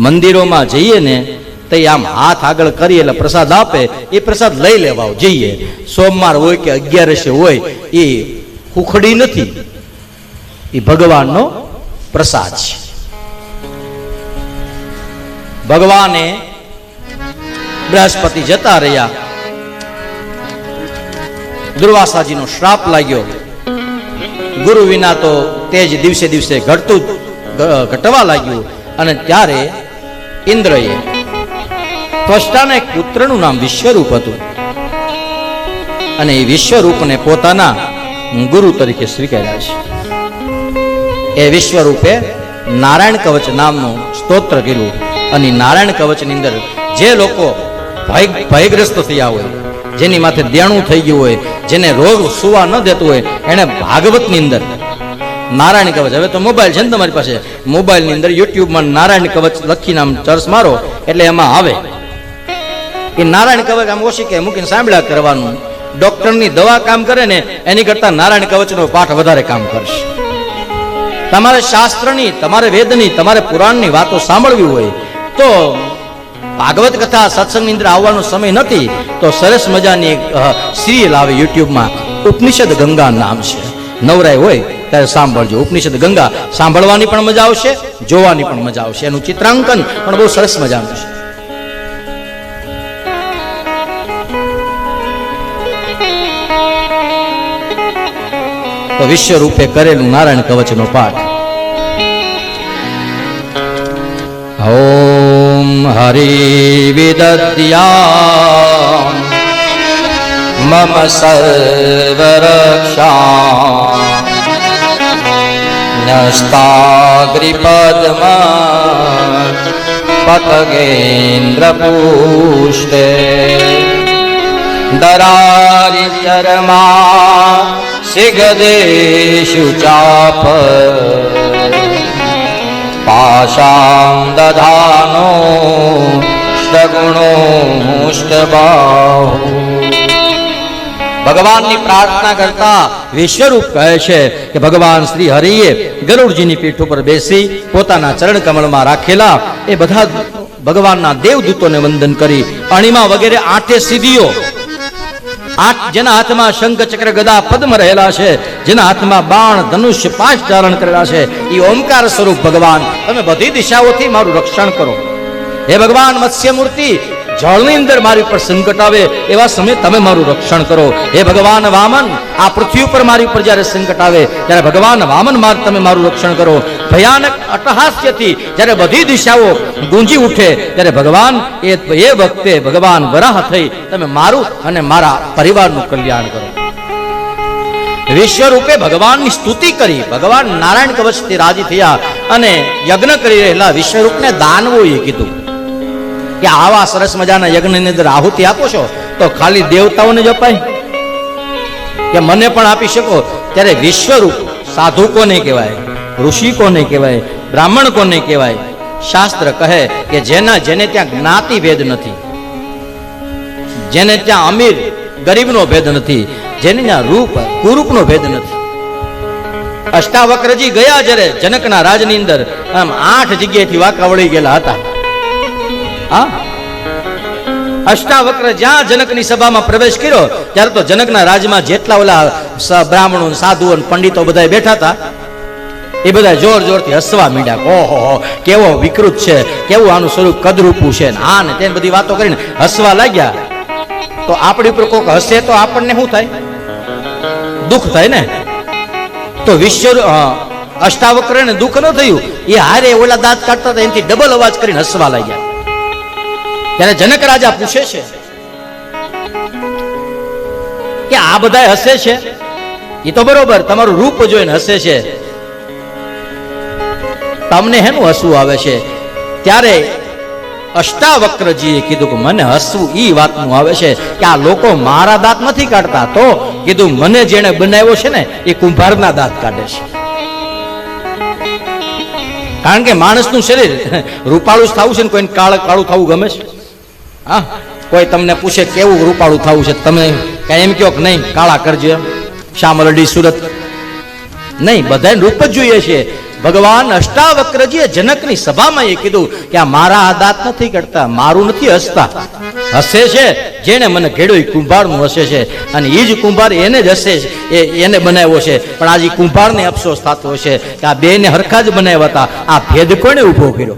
મંદિરોમાં જઈએ ને, તો આમ હાથ આગળ કરી એટલે પ્રસાદ આપે, એ પ્રસાદ લઈ લેવા જઈએ. સોમવાર હોય કે અગિયારસે હોય, એ ખુખડી નથી. એ ભગવાનનો પ્રસાદ છે. ભગવાને બૃહસ્પતિ જતા રહ્યા. દુર્વાસાજીનો શ્રાપ લાગ્યો. ગુરુ વિના તો તેજ દિવસે દિવસે ઘટતું ઘટવા લાગ્યું. અને ત્યારે ઇન્દ્રએ ત્વષ્ટાના એક પુત્રનું નામ વિશ્વરૂપ હતું. અને એ વિશ્વરૂપને પોતાના ગુરુ તરીકે સ્વીકાર્યા છે. એ વિશ્વરૂપે નારાયણ કવચ નામનું સ્તોત્ર કર્યું. અને નારાયણ કવચની અંદર જે લોકો ભય, ભયગ્રસ્ત થયા હોય, જેની માથે દેણું થઈ ગયું હોય, જેને રોગ સુવા ન દેતું હોય, એને ભાગવતની અંદર નારાયણ કવચ. હવે તો મોબાઈલ છે ને તમારી પાસે. મોબાઈલની અંદર યુટ્યુબમાં નારાયણ કવચ લખીને આમ ચર્ચ મારો. એટલે એમાં આવે. એ નારાયણ કવચ આમ ઓછી કે મૂકીને સાંભળ્યા કરવાનું. ડોક્ટરની દવા કામ કરે ને, એની કરતા નારાયણ કવચનો પાઠ વધારે કામ કરશે. તમારે શાસ્ત્રની, તમારે વેદની, તમારે પુરાણની વાતો સાંભળવી હોય, તો ભાગવત કથા સત્સંગની અંદર આવવાનો સમય નથી, તો સરસ મજાની એક સિરિયલ આવે યુટ્યુબમાં. ઉપનિષદ ગંગા નામ છે. નવરાય હોય. ત્યારે સાંભળજો. ઉપનિષદ ગંગા સાંભળવાની પણ મજા આવશે, જોવાની પણ મજા આવશે. એનું ચિત્રાંકન પણ બહુ સરસ મજાનું છે. વિશ્વ રૂપે કરેલું નારાયણ કવચનો પાઠ. ઓમ હરિ વિદ્યા મમ સર્વરક્ષા. નસ્તાગ્રિપદ્મ પતગેન્દ્રપુષ્ટે દરારિચરમા સિગદેશુ ચાપ પાશાં દધાનો ષ્ટગુણોષ્ટબાહુ ભગવાનની પ્રાર્થના કરતા વિશ્વરૂપ કહે છે કે ભગવાન શ્રી હરિએ ગરુડજીની પીઠ ઉપર બેસી પોતાના ચરણ કમળમાં રાખેલા એ બધા ભગવાનના દેવદૂતોને વંદન કરી અણિમા વગેરે આઠે સિદ્ધિઓ. આઠ જેના હાથમાં શંખ, ચક્ર, ગદા, પદ્મ રહેલા છે, જેના હાથમાં બાણ, ધનુષ્ય પાંચ ધારણ કરેલા છે એ ઓમકાર સ્વરૂપ ભગવાન. તમે બધી દિશાઓથી મારું રક્ષણ કરો. હે ભગવાન મત્સ્ય મૂર્તિ જળની અંદર મારી ઉપર સંકટ આવે એવા સમયે તમે મારું રક્ષણ કરો. હે ભગવાન વામન, આ પૃથ્વી ઉપર મારી ઉપર જ્યારે સંકટ આવે, ત્યારે ભગવાન વામન માર તમે મારું રક્ષણ કરો. ભયાનક અટહાસ્યથી જ્યારે બધી દિશાઓ ગુંજી ઉઠે, ત્યારે ભગવાન, એ એ વખતે ભગવાન વરાહ થઈ તમે મારું અને મારા પરિવારનું કલ્યાણ કરો. વિશ્વ રૂપે ભગવાનની સ્તુતિ કરી, ભગવાન નારાયણ કવચથી રાજી થયા અને યજ્ઞ કરી રહેલા વિશ્વરૂપને દાનવોએ કીધું. કે આવા સરસ મજાના યજ્ઞની અંદર આહુતિ આપો છો? તો ખાલી દેવતાઓને જ અપાય. કે મને પણ આપી શકો. ત્યારે વિશ્વરૂપ સાધુ કોને કહેવાય? ઋષિ કોને કહેવાય? બ્રાહ્મણ કોને કહેવાય? શાસ્ત્ર કહે કે જેના જેને ત્યાં જ્ઞાતિ ભેદ નથી, જેને ત્યાં અમીર ગરીબનો ભેદ નથી, જેને ત્યાં રૂપ કુરૂપનો ભેદ નથી. અષ્ટાવક્રજી ગયા જ્યારે જનકના રાજની અંદર, આમ આઠ જગ્યાએથી વાંકા વળી ગયેલા હતા. હા. અષ્ટાવક્ર જ્યાં જનકની સભામાં પ્રવેશ કર્યો, ત્યારે તો જનકના રાજમાં જેટલા ઓલા બ્રાહ્મણો સાધુઓ પંડિતો બધા બેઠા હતા, એ બધા જોર જોરથી હસવા માંડ્યા. ઓહો કેવો વિકૃત છે, કેવું આનું સ્વરૂપ કદરૂપું છે ને. આ ને તેને બધી વાતો કરીને હસવા લાગ્યા. તો આપણી ઉપર કોઈક હસે તો આપણને શું થાય? દુઃખ થાય ને? તો વિશ્વ અષ્ટાવક્ર અષ્ટાવક્રને દુઃખ ન થયું. એ હારે ઓલા દાંત કાઢતા હતા, એનાથી ડબલ અવાજ કરીને હસવા લાગ્યા. ત્યારે જનક રાજા પૂછે છે કે આ બધા હસે છે? એ તો બરોબર, તમારું રૂપ જોઈને હસે છે. તમને હેનું હસવું આવે છે? ત્યારે અષ્ટાવક્રજીએ કીધું કે મને હસવું એ વાતનું આવે છે કે આ લોકો મારા દાંત નથી કાઢતા. તો કીધું, મને જેણે બનાવ્યો છે ને, એ કુંભારના દાંત કાઢે છે. કારણ કે માણસનું શરીર રૂપાળું થવું છે ને, કોઈને કાળ કાળું થવું ગમે છે? હા? કોઈ તમને પૂછે કેવું રૂપાળું થવું છે, તમે કઈ એમ કહો કે નહીં, કાળા કરજો શ્યામલડી સુરત. નહીં બધાને રૂપ જ જોઈએ છે. ભગવાન અષ્ટાવક્રજીએ જનકની સભામાં એ કીધું કે આ મારા આ દાંત નથી કરતા મારું નથી હસતા. હસે છે જેને મને ઘેડ્યો કુંભારનું હસે છે. અને એ જ કુંભાર એને જ હસે એ એને બનાવ્યો છે. પણ આજે કુંભારને અફસોસ થતો હશે કે આ બેને હરખા જ બનાવ્યા હતા. આ ભેદ કોને ઊભો કર્યો?